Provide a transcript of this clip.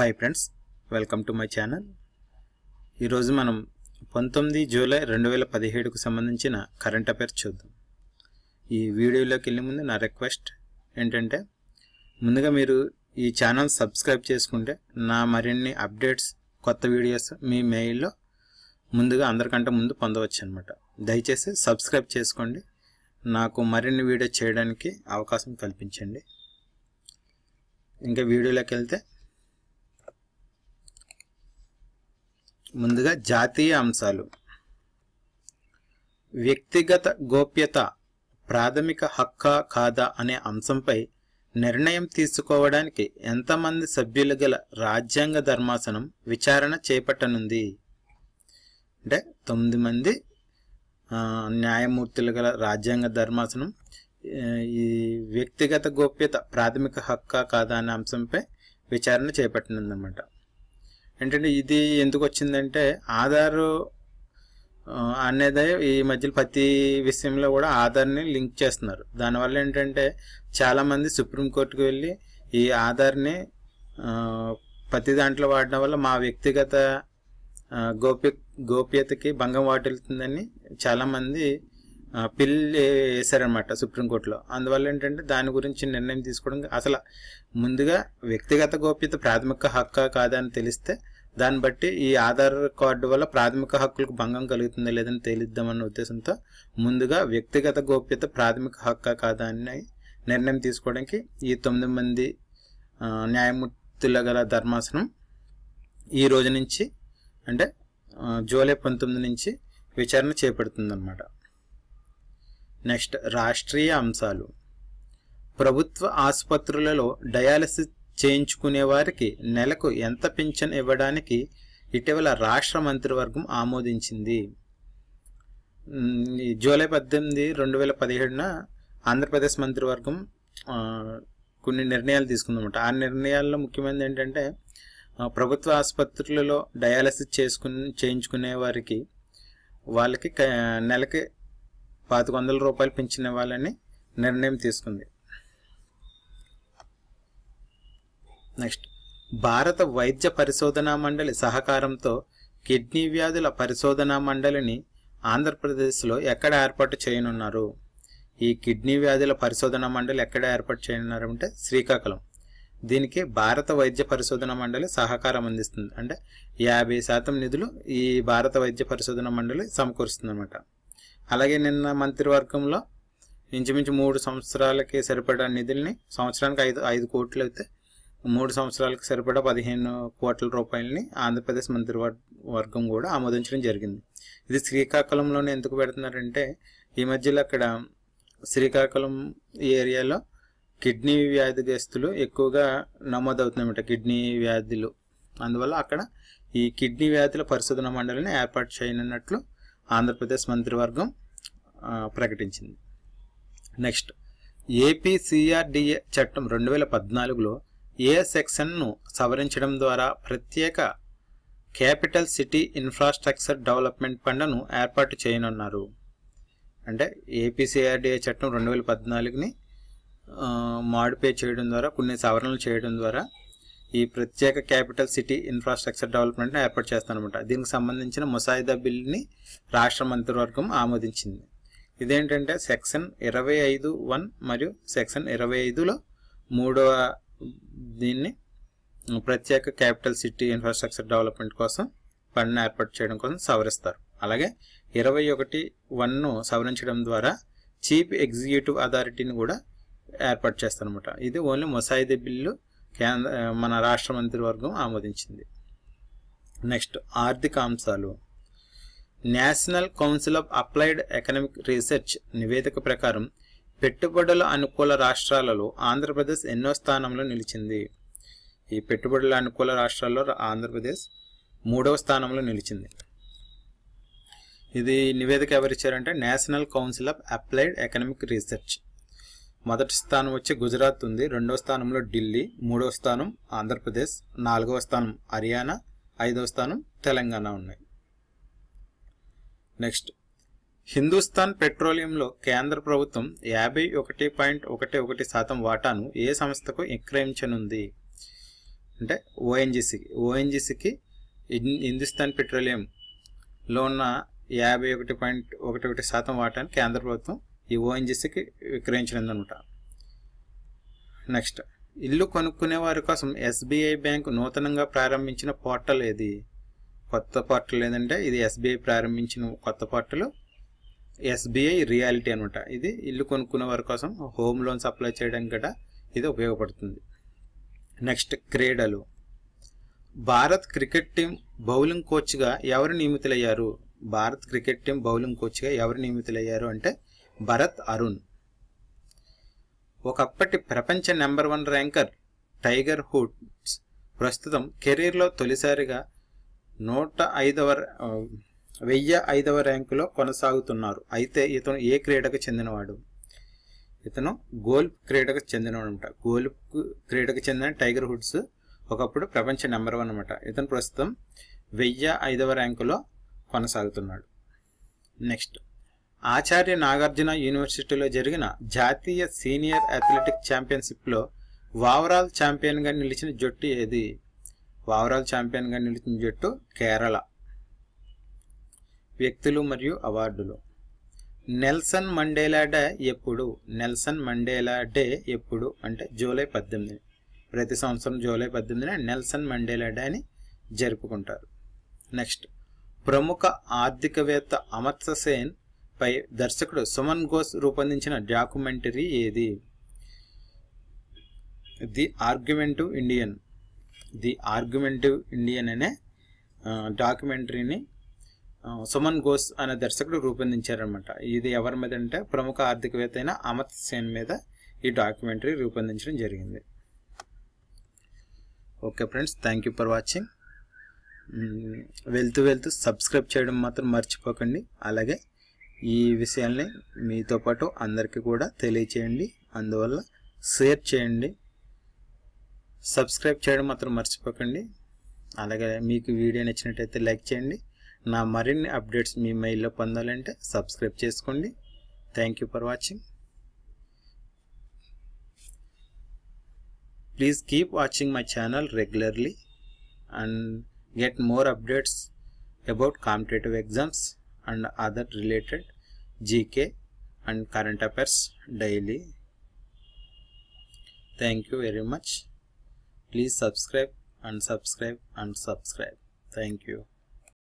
Hi friends welcome to my channel ఈరోజు మనం పంతొమ్మిది జూలై రెండు వేల పదిహేడుకు సంబంధించిన కరెంట్ అఫైర్స్ చూద్దాం. ఈ వీడియోలోకి వెళ్ళే ముందు నా రిక్వెస్ట్ ఏంటంటే ముందుగా మీరు ఈ ఛానల్ సబ్స్క్రైబ్ చేసుకుంటే నా మరిన్ని అప్డేట్స్ కొత్త వీడియోస్ మీ మెయిల్లో ముందుగా అందరికంటే ముందు పొందవచ్చు అనమాట దయచేసి సబ్స్క్రైబ్ చేసుకోండి. నాకు మరిన్ని వీడియో చేయడానికి అవకాశం కల్పించండి. ఇంకా వీడియోలోకి వెళ్తే ముందుగా జాతీయ అంశాలు. వ్యక్తిగత గోప్యత ప్రాథమిక హక్కా కాదా అనే అంశంపై నిర్ణయం తీసుకోవడానికి ఎంతమంది సభ్యులు గల రాజ్యాంగ ధర్మాసనం విచారణ చేపట్టనుంది? అంటే తొమ్మిది మంది న్యాయమూర్తులు గల రాజ్యాంగ ధర్మాసనం ఈ వ్యక్తిగత గోప్యత ప్రాథమిక హక్కా కాదా అనే అంశంపై విచారణ చేపట్టనుందన్నమాట. ఏంటంటే ఇది ఎందుకు వచ్చిందంటే ఆధారు అనేది ఈ మధ్యలో ప్రతి విషయంలో కూడా ఆధార్ని లింక్ చేస్తున్నారు. దానివల్ల ఏంటంటే చాలామంది సుప్రీంకోర్టుకు వెళ్ళి ఈ ఆధార్ని ప్రతి దాంట్లో వాడడం వల్ల మా వ్యక్తిగత గోప్య గోప్యతకి భంగం వాటిల్తుందని చాలామంది పిల్ వేశారనమాట సుప్రీంకోర్టులో అందువల్ల ఏంటంటే దాని గురించి నిర్ణయం తీసుకోవడం అసలు ముందుగా వ్యక్తిగత గోప్యత ప్రాథమిక హక్కా కాదని తెలిస్తే దాన్ని బట్టి ఈ ఆధార్ కార్డు వల్ల ప్రాథమిక హక్కులకు భంగం కలుగుతుందా లేదని తేలిద్దామన్న ఉద్దేశంతో ముందుగా వ్యక్తిగత గోప్యత ప్రాథమిక హక్కా కాదా అని నిర్ణయం తీసుకోవడానికి ఈ తొమ్మిది మంది న్యాయమూర్తుల గల ధర్మాసనం ఈ రోజు నుంచి అంటే జూలై పంతొమ్మిది నుంచి విచారణ చేపడుతుందన్నమాట. నెక్స్ట్ రాష్ట్రీయ అంశాలు. ప్రభుత్వ ఆసుపత్రులలో డయాలసిస్ చేయించుకునే వారికి నెలకు ఎంత పింఛన్ ఇవ్వడానికి ఇటీవల రాష్ట్ర మంత్రివర్గం ఆమోదించింది. జూలై పద్దెనిమిది రెండు వేల పదిహేడున ఆంధ్రప్రదేశ్ మంత్రివర్గం కొన్ని నిర్ణయాలు తీసుకుందన్నమాట. ఆ నిర్ణయాల్లో ముఖ్యమైనది ఏంటంటే ప్రభుత్వ ఆసుపత్రులలో డయాలసిస్ చేసుకుని చేయించుకునే వారికి వాళ్ళకి క- నెలకి పాతిక వందల రూపాయలు పెంచిన వాళ్ళని నిర్ణయం తీసుకుంది. నెక్స్ట్. భారత వైద్య పరిశోధనా మండలి సహకారంతో కిడ్నీ వ్యాధుల పరిశోధనా మండలిని ఆంధ్రప్రదేశ్లో ఎక్కడ ఏర్పాటు చేయనున్నారు? ఈ కిడ్నీ వ్యాధుల పరిశోధనా మండలి ఎక్కడ ఏర్పాటు చేయనున్నారు అంటే శ్రీకాకుళం. దీనికి భారత వైద్య పరిశోధన మండలి సహకారం అందిస్తుంది. అంటే యాభై శాతం నిధులు ఈ భారత వైద్య పరిశోధన మండలి సమకూరుస్తుంది అనమాట అలాగే నిన్న మంత్రివర్గంలో ఇంచుమించు మూడు సంవత్సరాలకి సరిపడా నిధుల్ని సంవత్సరానికి ఐదు ఐదు కోట్లు అయితే మూడు సంవత్సరాలకు సరిపడా పదిహేను కోట్ల రూపాయలని ఆంధ్రప్రదేశ్ మంత్రివర్గం వర్గం కూడా ఆమోదించడం జరిగింది. ఇది శ్రీకాకుళంలోనే ఎందుకు పెడుతున్నారంటే ఈ మధ్యలో అక్కడ శ్రీకాకుళం ఈ ఏరియాలో కిడ్నీ వ్యాధిగ్రస్తులు ఎక్కువగా నమోదవుతున్నాయన్నమాట కిడ్నీ వ్యాధులు. అందువల్ల అక్కడ ఈ కిడ్నీ వ్యాధుల పరిశోధన మండలిని ఏర్పాటు చేయనున్నట్లు ఆంధ్రప్రదేశ్ మంత్రివర్గం ప్రకటించింది. నెక్స్ట్ ఏపీసీఆర్డీఏ చట్టం రెండు వేల పద్నాలుగులో ఏ సెక్షన్ను సవరించడం ద్వారా ప్రత్యేక క్యాపిటల్ సిటీ ఇన్ఫ్రాస్ట్రక్చర్ డెవలప్మెంట్ ఫండ్ను ఏర్పాటు చేయనున్నారు. అంటే ఏపీసీఆర్డీఏ చట్టం రెండు వేల పద్నాలుగుని మాడిఫై చేయడం ద్వారా కొన్ని సవరణలు చేయడం ద్వారా ఈ ప్రత్యేక క్యాపిటల్ సిటీ ఇన్ఫ్రాస్ట్రక్చర్ డెవలప్మెంట్ని ఏర్పాటు చేస్తానమాట దీనికి సంబంధించిన ముసాయిదా బిల్ని రాష్ట్ర మంత్రివర్గం ఆమోదించింది. ఇదేంటంటే సెక్షన్ ఇరవై ఐదు వన్ మరియు సెక్షన్ ఇరవై ఐదులో మూడవ దీన్ని ప్రత్యేక క్యాపిటల్ సిటీ ఇన్ఫ్రాస్ట్రక్చర్ డెవలప్మెంట్ కోసం ఫండ్ను ఏర్పాటు చేయడం కోసం సవరిస్తారు. అలాగే ఇరవై ఒకటి వన్ను సవరించడం ద్వారా చీఫ్ ఎగ్జిక్యూటివ్ అథారిటీని కూడా ఏర్పాటు చేస్తారనమాట ఇది ఓన్లీ ముసాయిదా బిల్లు కేంద్ర మన రాష్ట్ర మంత్రివర్గం ఆమోదించింది. నెక్స్ట్ ఆర్థిక అంశాలు. National council of applied economic research నివేదిక ప్రకారం పెట్టుబడుల అనుకూల రాష్ట్రాలలో ఆంధ్రప్రదేశ్ ఎన్నో స్థానంలో నిలిచింది. ఈ పెట్టుబడుల అనుకూల రాష్ట్రాల్లో ఆంధ్రప్రదేశ్ మూడవ స్థానంలో నిలిచింది. ఇది నివేదిక ఎవరిచ్చారంటే national council of applied economic research. మొదటి స్థానం వచ్చి గుజరాత్ ఉంది. రెండవ స్థానంలో ఢిల్లీ మూడవ స్థానం ఆంధ్రప్రదేశ్ నాలుగవ స్థానం హర్యానా ఐదవ స్థానం తెలంగాణ ఉన్నాయి. నెక్స్ట్ హిందుస్థాన్ పెట్రోలియంలో కేంద్ర ప్రభుత్వం యాభై ఒకటి పాయింట్ ఒకటి ఒకటి శాతం వాటాను ఏ సంస్థకు విక్రయించనుంది? అంటే ఓఎన్జిసికి ఓఎన్జిసికి హిందుస్థాన్ పెట్రోలియంలో ఉన్న యాభై ఒకటి పాయింట్ ఒకటి ఒకటి శాతం వాటాను కేంద్ర ప్రభుత్వం ఈ ఓఎన్జిసికి అనమాట నెక్స్ట్. ఇల్లు కొనుక్కునే వారి కోసం ఎస్బీఐ బ్యాంకు నూతనంగా ప్రారంభించిన పోర్టల్ ఏది? కొత్త పోర్టల్ ఏంటంటే ఇది ఎస్బీఐ ప్రారంభించిన కొత్త పోర్టల్ ఎస్బీఐ రియాలిటీ అనమాట. ఇది ఇల్లు కొనుక్కునే వారి కోసం హోమ్ లోన్స్ అప్లై చేయడానికి కూడా ఇది ఉపయోగపడుతుంది. నెక్స్ట్ క్రీడలు. భారత్ క్రికెట్ టీం బౌలింగ్ కోచ్గా ఎవరు నియమితులయ్యారు? భారత్ క్రికెట్ టీం బౌలింగ్ కోచ్గా ఎవరు నియమితులయ్యారు అంటే భరత్ అరుణ్. ఒకప్పటి ప్రపంచ number one ranker Tiger Woods ప్రస్తుతం కెరీర్లో తొలిసారిగా నూట ఐదవ వెయ్యి ఐదవ ర్యాంకులో కొనసాగుతున్నారు. అయితే ఇతను ఏ క్రీడకు చెందినవాడు? ఇతను గోల్ఫ్ క్రీడకు చెందినవాడు అనమాట గోల్ఫ్ క్రీడకు చెందిన టైగర్ హుడ్స్ ఒకప్పుడు ప్రపంచ నెంబర్ వన్ అనమాట. ఇతను ప్రస్తుతం వెయ్యి ఐదవ ర్యాంకులో కొనసాగుతున్నాడు. నెక్స్ట్. ఆచార్య నాగార్జున యూనివర్సిటీలో జరిగిన జాతీయ సీనియర్ అథ్లెటిక్ ఛాంపియన్షిప్లో ఓవరాల్ ఛాంపియన్గా నిలిచిన జట్టు ఏది? ఓవరాల్ ఛాంపియన్గా నిలిచిన జట్టు కేరళ. వ్యక్తులు మరియు అవార్డులు. నెల్సన్ మండేలా డే ఎప్పుడు? నెల్సన్ మండేలా డే ఎప్పుడు? అంటే జూలై పద్దెనిమిది. ప్రతి సంవత్సరం జూలై పద్దెనిమిదిన నెల్సన్ మండేలా డే అని జరుపుకుంటారు. నెక్స్ట్. ప్రముఖ ఆర్థికవేత్త అమర్త్య సేన్ పై దర్శకుడు సుమన్ ఘోష్ రూపొందించిన డాక్యుమెంటరీ ఏది? The argumentative Indian. The argumentative Indian అనే డాక్యుమెంటరీని సుమన్ ఘోష్ అనే దర్శకుడు రూపొందించారనమాట ఇది ఎవరి మీద అంటే ప్రముఖ ఆర్థికవేత్త అయిన అమర్త్ సేన్ మీద ఈ డాక్యుమెంటరీ రూపొందించడం జరిగింది. Okay friends thank you for watching. వెళ్తూ వెళ్తూ సబ్స్క్రైబ్ చేయడం మాత్రం మర్చిపోకండి. అలాగే ఈ విషయాల్ని మీతో పాటు అందరికీ కూడా తెలియచేయండి. అందువల్ల షేర్ చేయండి. సబ్స్క్రైబ్ చేయడం మాత్రం మర్చిపోకండి. అలాగే మీకు వీడియో నచ్చినట్టయితే లైక్ చేయండి. నా మరిన్ని అప్డేట్స్ మీ మెయిల్లో పొందాలంటే సబ్స్క్రైబ్ చేసుకోండి. Thank you for watching please keep watching my channel regularly and get more updates about competitive exams and other related GK and current affairs daily thank you very much please subscribe and subscribe and subscribe thank you